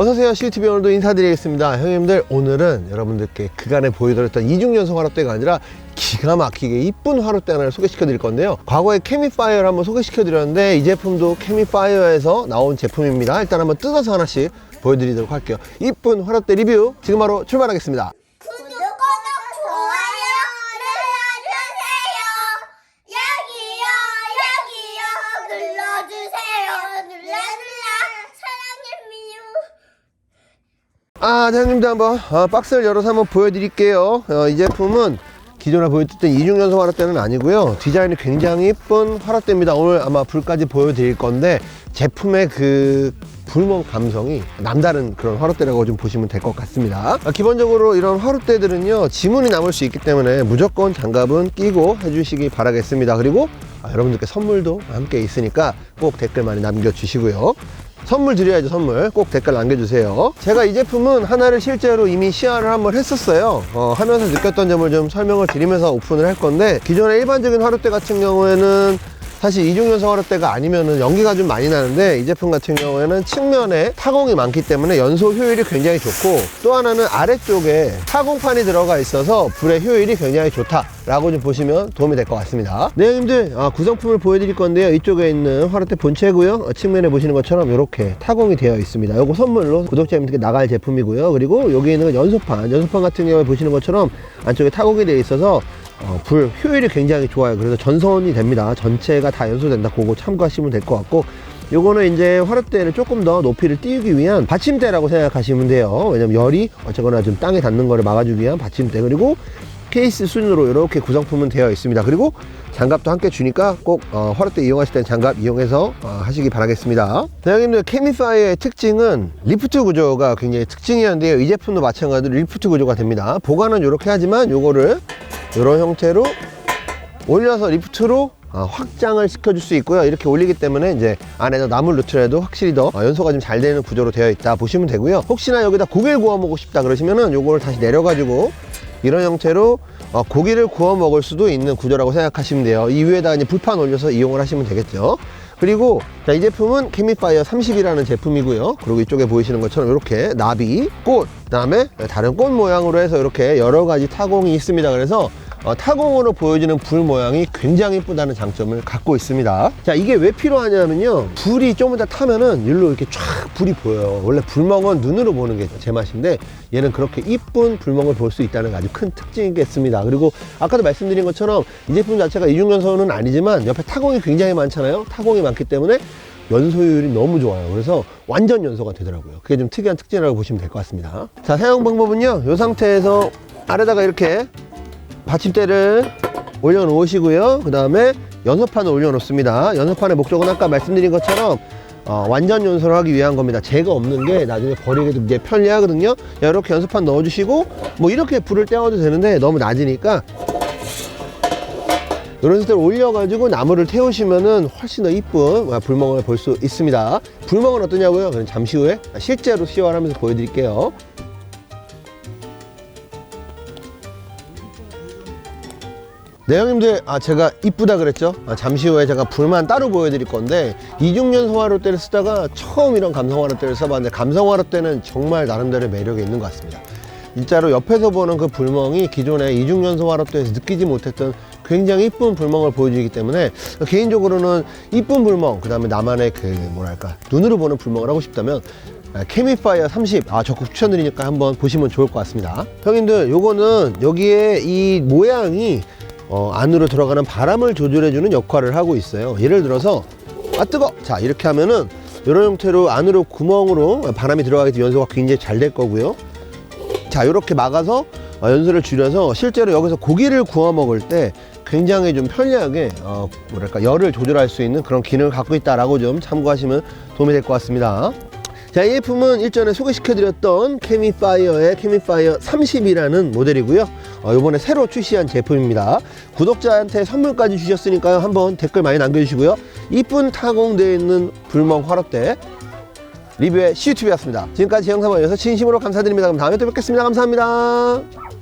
어서오세요. CCTV 오늘도 인사드리겠습니다. 형님들 오늘은 여러분들께 그간에 보여드렸던 이중연속 화롯대가 아니라 기가 막히게 이쁜 화롯대 하나를 소개시켜 드릴 건데요. 과거에 케미파이어를 한번 소개시켜 드렸는데 이 제품도 케미파이어에서 나온 제품입니다. 일단 한번 뜯어서 하나씩 보여드리도록 할게요. 이쁜 화롯대 리뷰 지금 바로 출발하겠습니다 구독, 구독, 좋아요 눌러주세요. 여기요, 여기요, 눌러주세요. 눌러, 눌러, 사랑해요. 아, 자, 형님들 한번 어, 박스를 열어서 한번 보여드릴게요. 어, 이 제품은 기존에 보여드렸던 이중연소 화롯대는 아니고요. 디자인이 굉장히 예쁜 화롯대입니다. 오늘 아마 불까지 보여드릴 건데 제품의 그 불멍 감성이 남다른 그런 화롯대라고 좀 보시면 될 것 같습니다. 아, 기본적으로 이런 화롯대들은요 지문이 남을 수 있기 때문에 무조건 장갑은 끼고 해주시기 바라겠습니다. 그리고 아, 여러분들께 선물도 함께 있으니까 꼭 댓글 많이 남겨주시고요. 선물 드려야죠 선물. 꼭 댓글 남겨주세요. 제가 이 제품은 하나를 실제로 이미 시연을 한번 했었어요. 어, 하면서 느꼈던 점을 좀 설명을 드리면서 오픈을 할 건데 기존의 일반적인 화롯대 같은 경우에는 사실 이중연소 화롯대가 아니면은 연기가 좀 많이 나는데 이 제품 같은 경우에는 측면에 타공이 많기 때문에 연소 효율이 굉장히 좋고 또 하나는 아래쪽에 타공판이 들어가 있어서 불의 효율이 굉장히 좋다라고 좀 보시면 도움이 될 것 같습니다. 네 형님들 아, 구성품을 보여드릴 건데요. 이쪽에 있는 화롯대 본체고요. 어, 측면에 보시는 것처럼 이렇게 타공이 되어 있습니다. 요거 선물로 구독자님들께 나갈 제품이고요. 그리고 여기 있는 건 연소판 연소판 같은 경우에 보시는 것처럼 안쪽에 타공이 되어 있어서 어, 불 효율이 굉장히 좋아요. 그래서 전선이 됩니다. 전체가 다 연소된다. 그거 참고하시면 될 것 같고 요거는 이제 화롯대를 조금 더 높이를 띄우기 위한 받침대라고 생각하시면 돼요. 왜냐면 열이 어쨌거나 좀 땅에 닿는 거를 막아주기 위한 받침대 그리고 케이스 순으로 이렇게 구성품은 되어 있습니다. 그리고 장갑도 함께 주니까 꼭 어, 화롯대 이용하실 때는 장갑 이용해서 어, 하시기 바라겠습니다. 자, 형님들 케미파이의 특징은 리프트 구조가 굉장히 특징이었는데요. 이 제품도 마찬가지로 리프트 구조가 됩니다. 보관은 이렇게 하지만 요거를 이런 형태로 올려서 리프트로 어, 확장을 시켜줄 수 있고요. 이렇게 올리기 때문에 이제 안에서 나물 넣더라도 확실히 더 어, 연소가 좀 잘 되는 구조로 되어 있다 보시면 되고요. 혹시나 여기다 고기를 구워 먹고 싶다 그러시면은 요거를 다시 내려가지고 이런 형태로 어, 고기를 구워 먹을 수도 있는 구조라고 생각하시면 돼요. 이 위에다 이제 불판 올려서 이용을 하시면 되겠죠. 그리고 자, 이 제품은 케미파이어 30이라는 제품이고요. 그리고 이쪽에 보이시는 것처럼 이렇게 나비, 꽃, 그다음에 다른 꽃 모양으로 해서 이렇게 여러 가지 타공이 있습니다. 그래서 어, 타공으로 보여지는 불 모양이 굉장히 이쁘다는 장점을 갖고 있습니다. 자, 이게 왜 필요하냐면요. 불이 좀 이따 타면은 일로 이렇게 쫙 불이 보여요. 원래 불멍은 눈으로 보는 게 제맛인데 얘는 그렇게 이쁜 불멍을 볼 수 있다는 게 아주 큰 특징이겠습니다. 그리고 아까도 말씀드린 것처럼 이 제품 자체가 이중연소는 아니지만 옆에 타공이 굉장히 많잖아요. 타공이 많기 때문에 연소율이 너무 좋아요. 그래서 완전 연소가 되더라고요. 그게 좀 특이한 특징이라고 보시면 될 것 같습니다. 자, 사용 방법은요. 이 상태에서 아래다가 이렇게 받침대를 올려놓으시고요. 그 다음에 연소판을 올려놓습니다. 연소판의 목적은 아까 말씀드린 것처럼 어, 완전 연소를 하기 위한 겁니다. 제가 없는 게 나중에 버리기도 이제 편리하거든요. 이렇게 연소판 넣어주시고 뭐 이렇게 불을 떼어도 되는데 너무 낮으니까 이런 상태로 올려가지고 나무를 태우시면은 훨씬 더 이쁜 불멍을 볼 수 있습니다. 불멍은 어떠냐고요? 그럼 잠시 후에 실제로 시연하면서 보여드릴게요. 네 형님들. 아 제가 이쁘다 그랬죠? 아, 잠시 후에 제가 불만 따로 보여드릴 건데 이중년 소화롯대를 쓰다가 처음 이런 감성화롯대를 써봤는데 감성화롯대는 정말 나름대로 매력이 있는 것 같습니다. 진짜로 옆에서 보는 그 불멍이 기존의 이중년 소화롯대에서 느끼지 못했던 굉장히 이쁜 불멍을 보여주기 때문에 개인적으로는 이쁜 불멍 그 다음에 나만의 그 뭐랄까 눈으로 보는 불멍을 하고 싶다면 아, 케미파이어 30 아 적극 추천드리니까 한번 보시면 좋을 것 같습니다. 형님들 요거는 여기에 이 모양이 어, 안으로 들어가는 바람을 조절해주는 역할을 하고 있어요. 예를 들어서 아 뜨거! 자 이렇게 하면은 이런 형태로 안으로 구멍으로 바람이 들어가기 때문에 연소가 굉장히 잘 될 거고요. 자 이렇게 막아서 어, 연소를 줄여서 실제로 여기서 고기를 구워 먹을 때 굉장히 좀 편리하게 어, 뭐랄까 열을 조절할 수 있는 그런 기능을 갖고 있다라고 좀 참고하시면 도움이 될 것 같습니다. 자, 이 제품은 일전에 소개시켜드렸던 케미파이어의 케미파이어 30이라는 모델이고요. 어, 이번에 새로 출시한 제품입니다. 구독자한테 선물까지 주셨으니까요. 한번 댓글 많이 남겨주시고요. 이쁜 타공되어 있는 불멍 화롯대 리뷰의 CUTV였습니다. 지금까지 제 영상 봐주셔서 진심으로 감사드립니다. 그럼 다음에 또 뵙겠습니다. 감사합니다.